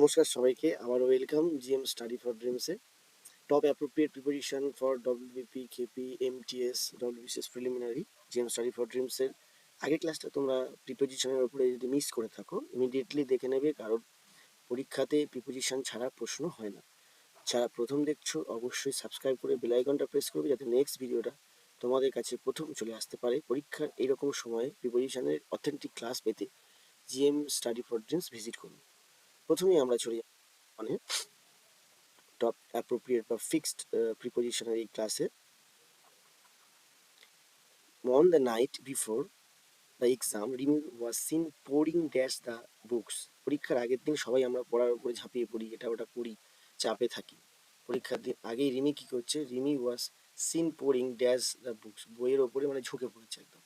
নমস্কার সবাইকে। আবার welcome GM study for ড্রিমসে top appropriate preparation for WBP KP MTS WBCS preliminary GM study for ড্রিমসের আগের ক্লাসটা তোমরা প্রিপোজিশনের উপরে যদি মিস করে থাকো ইমিডিয়েটলি দেখে নেবে কারণ পরীক্ষাতে প্রিপোজিশন ছাড়া প্রশ্ন হয় না। যারা প্রথম দেখছ, অবশ্যই সাবস্ক্রাইব করে বেল আইকনটা প্রেস করবে যাতে নেক্সট ভিডিওটা তোমাদের কাছে প্রথম চলে আসতে পারে। পরীক্ষার এরকম সময়ে প্রিপোজিশনের অথেন্টিক ক্লাস পেতে GM study for dreams visit করুন। প্রথমেই আমরা চলে মানে টপ অ্যাপ্রোপ্রিয়েট বা ফিক্সড প্রিপোজিশনের এই ক্লাসে on the night before the exam Rimi was seen poring dash the books পরীক্ষার আগের দিন সবাই আমরা পড়ার উপরে ঝাঁপিয়ে পড়ি এটা ওটা করি চাপে থাকি। পরীক্ষার দিন আগেই রিমি কি করছে? Rimi was seen poring dash the books বইয়ের ওপরে মানে ঝুঁকে পড়েছে একদম।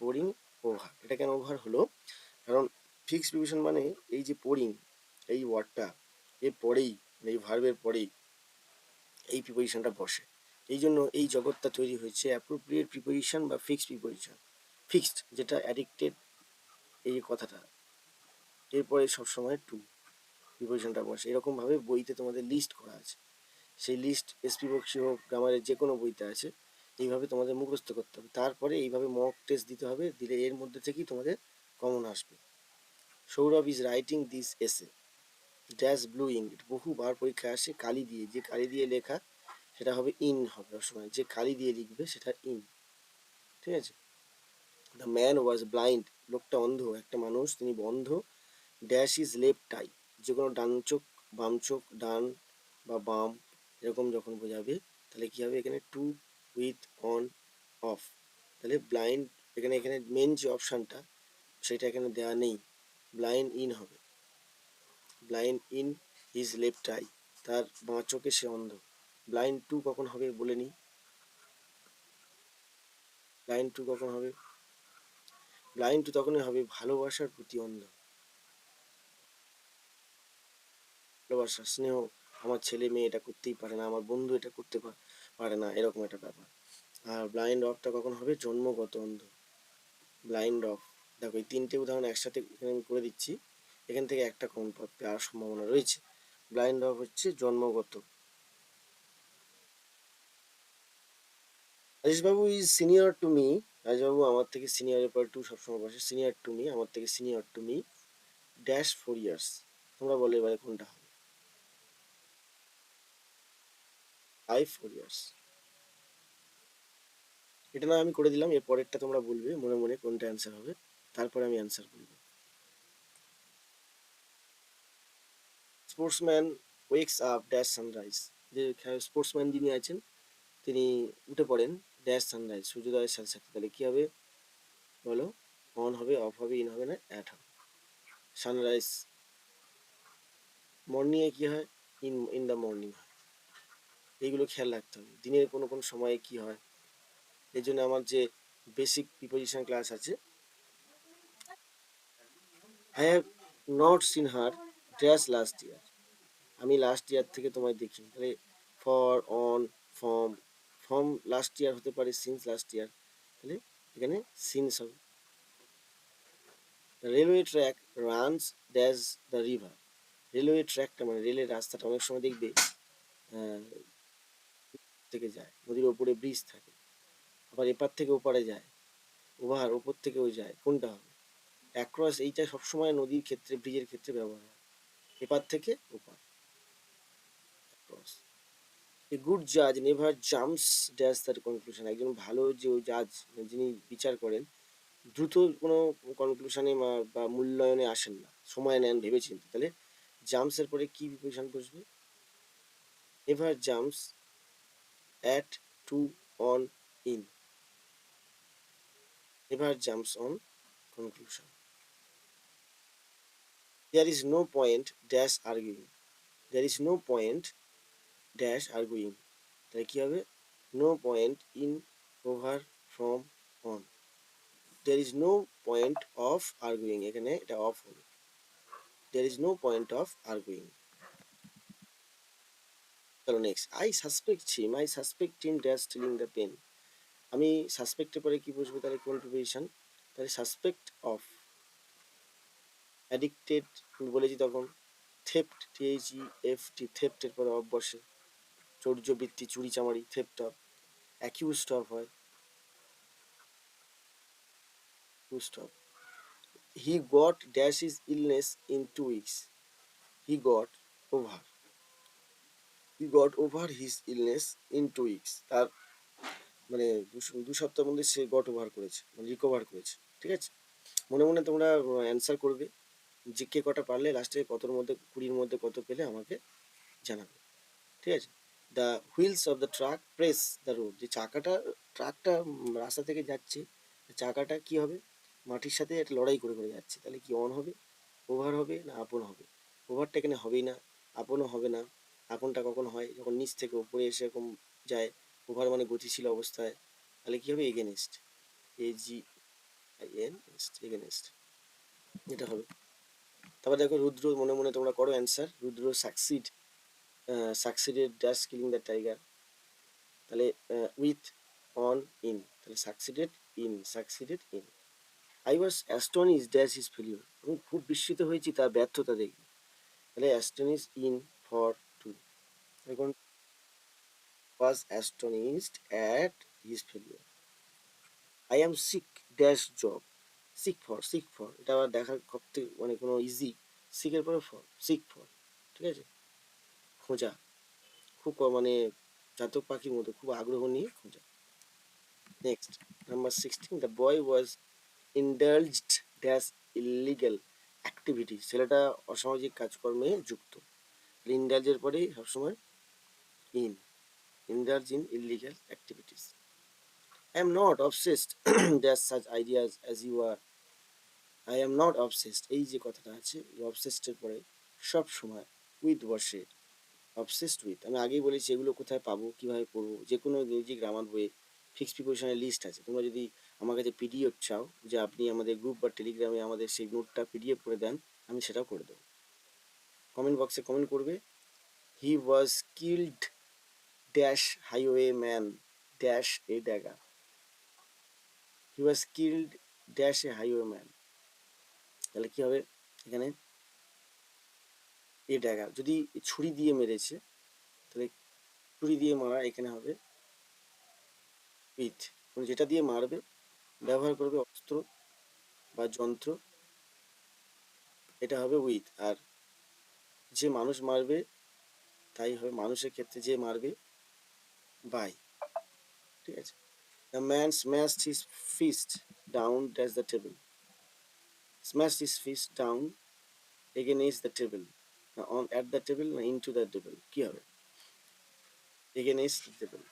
পোরিং ওভার এটা কেন ওভার হলো? কারণ ফিক্সড প্রিপোজিশন মানে এই যে পোরিং এই ওয়ার্ডটা এর পরেই, এই ভার্বের পরেই এই প্রিপোজিশনটা বসে। এই জন্য এই জগৎটা তৈরি হয়েছে অ্যাপ্রোপ্রিয়েট প্রিপোজিশন বা ফিক্সড প্রিপোজিশন ফিক্সড যেটা অ্যাডিক্টেড এই কথাটা। এরপরে সবসময় টু প্রিপোজিশনটা বসে। এরকমভাবে বইতে তোমাদের লিস্ট করা আছে। সেই লিস্ট এসপি বক্সি হোক গ্রামারের যে কোনো বইতে আছে, এইভাবে তোমাদের মুখস্থ করতে হবে। তারপরে এইভাবে মক টেস্ট দিতে হবে, দিলে এর মধ্যে থেকেই তোমাদের কমন আসবে। Sourav is writing this essay dash blue ink বহুবার পরীক্ষায় আসে, কালি দিয়ে, যে কালি দিয়ে লেখা সেটা হবে ইন হবে সবসময় যে কালি দিয়ে লিখবে সেটা ইন ঠিক আছে? দ্য ম্যান ওয়াজ ব্লাইন্ড লোকটা অন্ধ, একটা মানুষ, তিনি বন্ধ ড্যাশ ইজ লেফট টাই যে কোনো ডান চোখ, বাম চোখ, ডান বা বাম, এরকম যখন বোঝাবে, তাহলে কী হবে এখানে? টু উইথ অন অফ তাহলে ব্লাইন্ড এখানে এখানে মেন যে অপশানটা সেটা এখানে দেওয়া নেই ব্লাইন্ড ইন হবে। Blind in his left eye তার বাঁ চোখে সে অন্ধ। ব্লাইন্ড টু কখন হবে বলে নি? ব্লাইন্ড টু কখন হবে? ব্লাইন্ড টু তখনই হবে ভালোবাসার প্রতি অন্ধ। ভালোবাসা, স্নেহ, আমার ছেলে মেয়ে এটা করতেই পারে না, আমার বন্ধু এটা করতে পারে না, এরকম একটা ব্যাপার। আর ব্লাইন্ড অফটা কখন হবে? জন্মগত অন্ধ। ব্লাইন্ড অফ দেখো এই তিনটে উদাহরণ একসাথে এখানে আমি করে দিচ্ছি। এখান থেকে একটা কমন পাওয়ার সম্ভাবনা রয়েছে। ব্লাইন্ড অফ হচ্ছে জন্মগত। রাজেশবাবু ইজ সিনিয়র টু মি রাজবাবু আমার থেকে সিনিয়রের পর টু সবসময় বসে। সিনিয়র টু মি আমার থেকে senior to me dash four years তোমরা বলো এবারে কোনটা হবে? আই ফোর ইয়ার্স এটা না আমি করে দিলাম এর পরেরটা তোমরা বলবে, মনে মনে কোনটা অ্যান্সার হবে। তারপরে আমি অ্যান্সার বলব। Sportsman wakes up dash sunrise. যে স্পোর্টসম্যান যিনি আছেন, তিনি উঠে পড়েন ড্যাশ সানরাইজ, সূর্যোদয়ের সাথে সাথে। তাহলে কী হবে? বলো, অন হবে, অফ হবে, ইন হবে না, অ্যাট হবে। সানরাইজ, মর্নিংয়ে কী হয়? ইন ইন দ্য মর্নিং হয়। এইগুলো খেয়াল রাখতে হবে। দিনের কোনো কোনো সময়ে কী হয়? এই জন্য আমার যে বেসিক প্রিপোজিশন ক্লাস আছে, I have not seen her. Dash last year আমি লাস্ট ইয়ার থেকে তোমায় দেখি। তাহলে for on form form last year হতে পারে সিন্স লাস্ট ইয়ার তাহলে এখানে সিন্স হবে। Railway track runs dash the river railway ট্র্যাকটা মানে রেলের রাস্তাটা অনেক সময় দেখবে থেকে যায়। নদীর ওপরে ব্রিজ থাকে। আবার এপার থেকে ওপারে যায়। ওভার ওপর থেকেও যায়। কোনটা হবে? অ্যাক্রস এইটা সবসময় নদীর ক্ষেত্রে ব্রিজের ক্ষেত্রে ব্যবহার হয়। এপার থেকে ওপার। এ গুড জাজ নেভার জাম্পস ড্যাশ তার কনক্লুশন একজন ভালো যে জাজ যিনি বিচার করেন, দ্রুত কোনো কনক্লুশনে বা মূল্যায়নে আসেন না। সময় নেন, ভেবেচিন্তে। তাহলে জাম্পসের পরে কি প্রিপোজিশন বসবে never jumps at to on in never jumps on conclusion. There is no point dash arguing. There is no point dash arguing. তাহলে কি হবে? No point in over from on there is no point of arguing. এখানে এটা of হবে। There is no point of arguing. চলো next I suspect him I suspect him dash stealing the pen আমি সাসপেক্টের পরে কি বুঝব তাহলে কোন প্রিপারেশন তাহলে সাসপেক্ট অফ অ্যাডিক্টেড বলেছি তখন theft T H E F T থেপ্টের পরে অফ বসে চৌর্যবৃত্তি চুরি চামারি থেপ্ট অফ অ্যাকিউস্ট অফ হয়। He got dash his illness in two weeks. He got over. He got over his illness in two weeks. তার মানে দু সপ্তাহের মধ্যে সে গট ওভার করেছে মানে রিকভার করেছে। ঠিক আছে? মনে মনে তোমরা অ্যান্সার করবে। যে কে কটা পারলে লাস্টে কতর মধ্যে, কুড়ির মধ্যে কত পেলে আমাকে জানাবে। ঠিক আছে? The wheels of the truck press the road যে চাকাটা ট্রাকটা রাস্তা থেকে যাচ্ছে, চাকাটা কি হবে? মাটির সাথে একটা লড়াই করে করে যাচ্ছে। তাহলে কি অন হবে? ওভার হবে না আপন হবে? ওভারটা এখানে হবেই না আপনও হবে না। আপনটা কখন হয়? যখন নিচ থেকে উপরে এসে এরকম যায় ওভার মানে গতিশীল অবস্থায়, তাহলে কী হবে? Against A G I N against এটা হবে। তারপর দেখো রুদ্র, মনে মনে তোমরা করো answer Rudra succeed succeeded dash killing the tiger তাহলে উইথ অন ইন তাহলে succeeded in succeeded in I was astonish dash is failure আমি খুব বিস্মিত হয়েছি তার ব্যর্থতা দেখে। তাহলে অ্যাস্টনিস ইন ফর টু এখন was astonished at his failure I am seek dash job seek for seek for এটা আবার দেখার সব থেকে মানে কোনো ইজি সিকের পরে ফর সিক ফর ঠিক আছে? খোঁজা। খুব মানে চাতক পাখির মতো, খুব আগ্রহ নিয়ে খোঁজা। Next number sixteen the boy was indulged dash illegal activity ছেলেটা অসামাজিক কাজকর্মে যুক্ত। ইন্ডালজের পরেই সবসময় in indulge in illegal activities I am not obsessed there's such ideas as you are. I am not obsessed. এই যে কথাটা আছে obsessed পরে সব সময় উইথ বসে অবসেসড উইথ আমি আগেই বলেছি, এগুলো কোথায় পাবো, কীভাবে পড়ব? যে কোনো ইংরেজি গ্রামার বইয়ে ফিক্সড প্রিপোজিশনের লিস্ট আছে। তোমরা যদি আমার কাছে পিডিএফ চাও, যে আপনি আমাদের গ্রুপ বা টেলিগ্রামে আমাদের সেই নোটটা পিডিএফ করে দেন, আমি সেটাও করে দেবো। কমেন্ট বক্সে কমেন্ট করবে he was killed dash highway man dash a dagger he was killed dash a highway man তাহলে কি হবে? এখানে এ ড্যাগার যদি ছুরি দিয়ে মেরেছে, তাহলে ছুরি দিয়ে মারা এখানে হবে উইথ মানে যেটা দিয়ে মারবে, ব্যবহার করবে অস্ত্র বা যন্ত্র, এটা হবে উইথ। আর যে মানুষ মারবে, তাই হবে মানুষের ক্ষেত্রে যে মারবে, বাই। ঠিক আছে? The man smashed his fist down dash the table smashed his fist down against the table না অন অ্যাট দ্য টেবিল না ইনটু দ্য টেবিল কি হবে against the table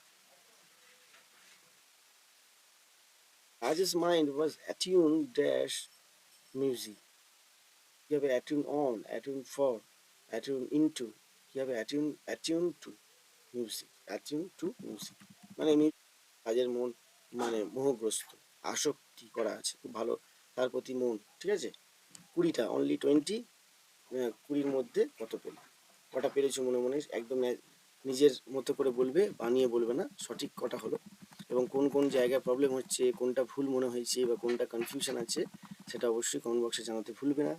Raj's mind was attuned dash music. কি হবে attune on, attune for, attune into. কি হবে attune, attune to music, attune to music. মানে কাজের মন মানে মোহগ্রস্ত আসক্তি করা আছে খুব ভালো তার প্রতি মন, ঠিক আছে? কুড়িটা অনলি টোয়েন্টি কুড়ির মধ্যে কত পেলে? কটা পেরেছ মনে মনে? একদম নিজের মতো করে বলবে, বানিয়ে বলবে না। সঠিক কটা হলো? এবং কোন কোন জায়গায় প্রবলেম হচ্ছে, কোনটা ভুল মনে হয়েছে বা কোনটা কনফিউশন আছে, সেটা অবশ্যই কমেন্ট বক্সে জানাতে ভুলবে না।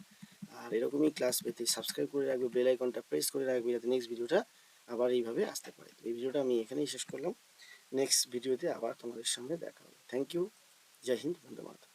আর এরকমই ক্লাস পেতে সাবস্ক্রাইব করে রাখবে বেল আইকনটা প্রেস করে রাখবে, যাতে নেক্সট ভিডিওটা আবার এইভাবে আসতে পারে। এই ভিডিওটা আমি এখানেই শেষ করলাম। নেক্সট ভিডিওতে আবার তোমাদের সামনে দেখা হবে। Thank you Jai Hind, Vande Mataram.